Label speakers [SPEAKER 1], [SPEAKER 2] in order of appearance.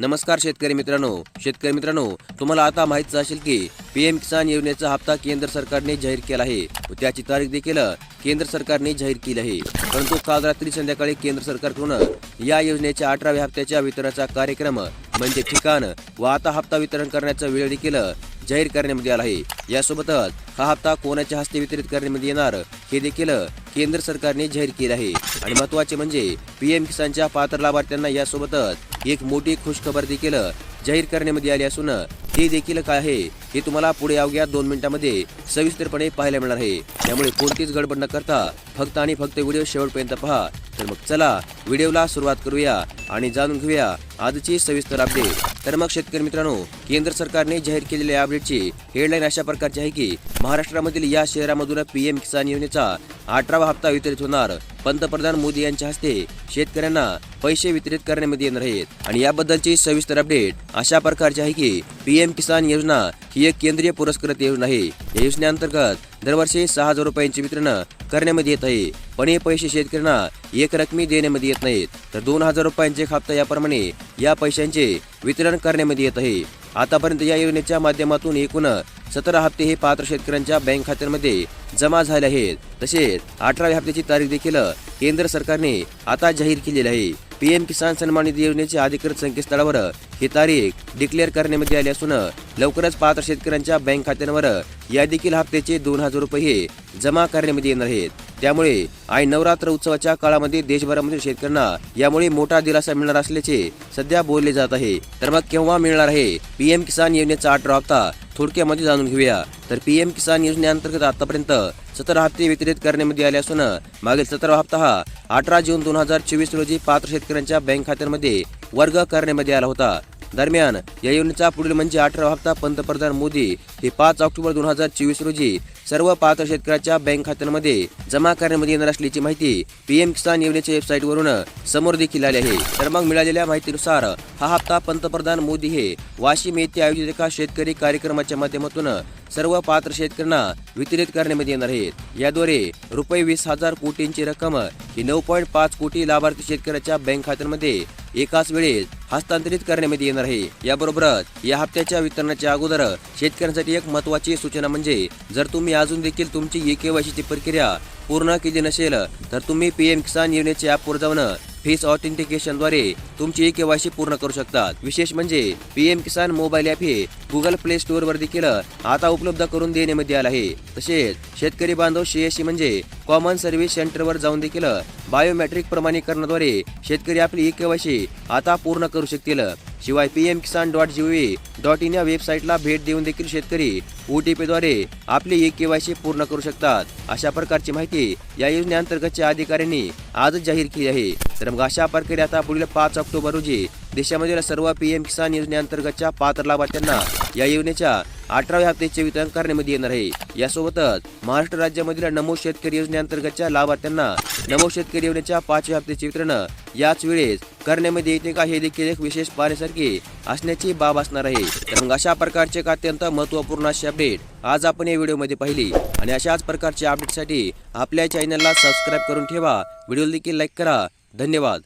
[SPEAKER 1] नमस्कार शेतकरी मित्रांनो. शेतकरी मित्रांनो तुम्हाला आता माहितीच असेल की पीएम किसान योजनेचा हप्ता केंद्र सरकारने जाहीर केला आहे व त्याची तारीख देखील केंद्र सरकारने जाहीर केली आहे. परंतु काल रात्री संध्याकाळी केंद्र सरकारकडून या योजनेच्या अठराव्या हप्त्याच्या वितरणाचा कार्यक्रम म्हणजे ठिकाण व आता हप्ता वितरण करण्याचा वेळ देखील जाहीर करण्यामध्ये आला आहे. यासोबतच हा हप्ता कोणाच्या हस्ते वितरित करण्यामध्ये येणार हे देखील केंद्र सरकारने जाहीर केले आहे. आणि महत्त्वाचे म्हणजे पीएम किसानच्या पात्र लाभार्थ्यांना यासोबतच एक मोठी खुशखबर देखील जाहीर करण्यामध्ये आली असून ते देखील काय आहे हे तुम्हाला पुढे अवघ्या दोन मिनिटांमध्ये सविस्तरपणे पाहायला मिळणार आहे. त्यामुळे कोणतीच गडबड न करता फक्त आणि फक्त व्हिडिओ शेवटपर्यंत पहा. तर मग चला व्हिडिओला सुरुवात करूया आणि जाणून घेऊया आजची सविस्तर अपडेट. तर मग शेतकरी मित्रांनो केंद्र सरकारने जाहीर केलेल्या अपडेटची हेडलाईन अशा प्रकारची आहे की महाराष्ट्रामधील या शहरामधून पीएम किसान योजनेचा अठरावा हप्ता वितरित होणार. पंतप्रधान मोदी यांच्या हस्ते शेतकऱ्यांना पैसे वितरित करण्यामध्ये येणार आहेत. आणि याबद्दलची सविस्तर अपडेट अशा प्रकारची आहे की पीएम किसान योजना ही एक केंद्रीय पुरस्कृत योजना आहे. या योजनेअंतर्गत दरवर्षी सहा हजार रुपयांचे वितरण करण्यामध्ये येत आहे. पण हे पैसे शेतकऱ्यांना एक रकमी देण्यामध्ये येत नाहीत. तर दोन हजार रुपयांचे एक हप्ता याप्रमाणे या पैशांचे वितरण करण्यामध्ये येत आहे. आतापर्यंत या योजनेच्या माध्यमातून एकूण सतरा हप्ते हे पात्र शेतकऱ्यांच्या बँक खात्यांमध्ये जमा झाले आहेत. तसेच अठराव्या हप्त्याची तारीख देखील केंद्र सरकारने आता जाहीर केलेली आहे. पीएम किसान सन्मान निधी योजनेच्या अधिकृत संकेतस्थळावर ही तारीख डिक्लेअर करण्यामध्ये आली असून लवकरच पात्र शेतकऱ्यांच्या बँक खात्यांवर या देखील हप्त्याचे दोन हजार रुपये जमा करण्यामध्ये येणार आहेत. त्यामुळे आणि नवरात्र उत्सवाच्या काळामध्ये देशभरामधील शेतकऱ्यांना यामुळे मोठा दिलासा मिळणार असल्याचे सध्या बोलले जात आहे. तर मग केव्हा मिळणार आहे? पीएम किसान योजनेचा अठरा हप्ता थोडक्यामध्ये जाणून घेऊया. तर पीएम किसान योजनेअंतर्गत आतापर्यंत सतरा हप्ते वितरित करण्यामध्ये आले असून मागील सतरा हप्ता हा अठरा जून दोन हजार चोवीस रोजी पात्र शेतकऱ्यांच्या बँक खात्यांमध्ये वर्ग करण्यामध्ये आला होता. दरम्यान या योजनेचा पुढील म्हणजे अठरा हप्ता पंतप्रधान मोदी हे पाच ऑक्टोबर दोन हजार चोवीस रोजी सर्व पात्र शेतकऱ्याच्या बँक खात्यांमध्ये जमा करण्यामध्ये येणार असल्याची माहिती पीएम किसान योजनेच्या वेबसाईटवरून समोर देखील आली आहे. तर मग मिळालेल्या माहितीनुसार हा हप्ता पंतप्रधान मोदी हे वाशिम येथे आयोजित एका शेतकरी कार्यक्रमाच्या माध्यमातून सर्व पात्र शेतकऱ्यांना वितरित करण्यामध्ये येणार आहेत. याद्वारे रुपये वीस हजार कोटींची रक्कम ही नऊ पॉईंट पाच कोटी लाभार्थी शेतकऱ्याच्या बँक खात्यांमध्ये एकाच वेळेस हस्तांतरित करण्यामध्ये येणार आहे. याबरोबरच या हप्त्याच्या वितरणाच्या अगोदर शेतकऱ्यांसाठी एक महत्वाची सूचना म्हणजे जर तुम्ही अजून देखील तुमची ई केवायसीची प्रक्रिया पूर्ण केली नसेल तर तुम्ही पी एम किसान योजनेचे ॲपवर जाऊन फेस ऑथेंटिकेशनद्वारे तुमची ई केवायसी पूर्ण करू शकतात. विशेष म्हणजे P M Kisan mobile app हे गुगल प्ले स्टोअरवर देखील आता उपलब्ध करून देण्यामध्ये आलं आहे. तसेच शेतकरी बांधव सीएससी म्हणजे कॉमन सर्व्हिस सेंटरवर जाऊन देखील बायोमेट्रिक प्रमाणीकरणाद्वारे शेतकरी आपली ई केवायसी आता पूर्ण करू शकतील. शिवाय PM Kisan dot GOV dot in या वेबसाईटला भेट देऊन देखील शेतकरी ओ टी पीद्वारे आपली ई केवायसी पूर्ण करू शकतात. अशा प्रकारची माहिती या योजनेअंतर्गतच्या अधिकाऱ्यांनी आजच जाहीर केली आहे. तर मग अशा प्रकारे आता पुढील पाच ऑक्टोबर रोजी देशामधील सर्व पीएम किसान योजनेअंतर्गतच्या पात्र लाभार्थ्यांना या योजनेच्या अठराव्या हप्त्याचे वितरण करण्यामध्ये येणार आहे. यासोबतच महाराष्ट्र राज्यामधील नमो शेतकरी योजनेअंतर्गतच्या लाभार्थ्यांना नमो शेतकरी योजनेच्या पाचव्या हप्त्याचे वितरण याच वेळेस करण्यामध्ये येते का हे देखील एक विशेष पाहण्यासारखी असण्याची बाब असणार आहे. तर मग अशा प्रकारचे एक अत्यंत महत्त्वपूर्ण अशी अपडेट आज आपण या व्हिडिओमध्ये पाहिली. आणि अशाच प्रकारच्या अपडेटसाठी आपल्या चॅनलला सबस्क्राईब करून ठेवा. व्हिडिओ देखील लाईक करा. धन्यवाद.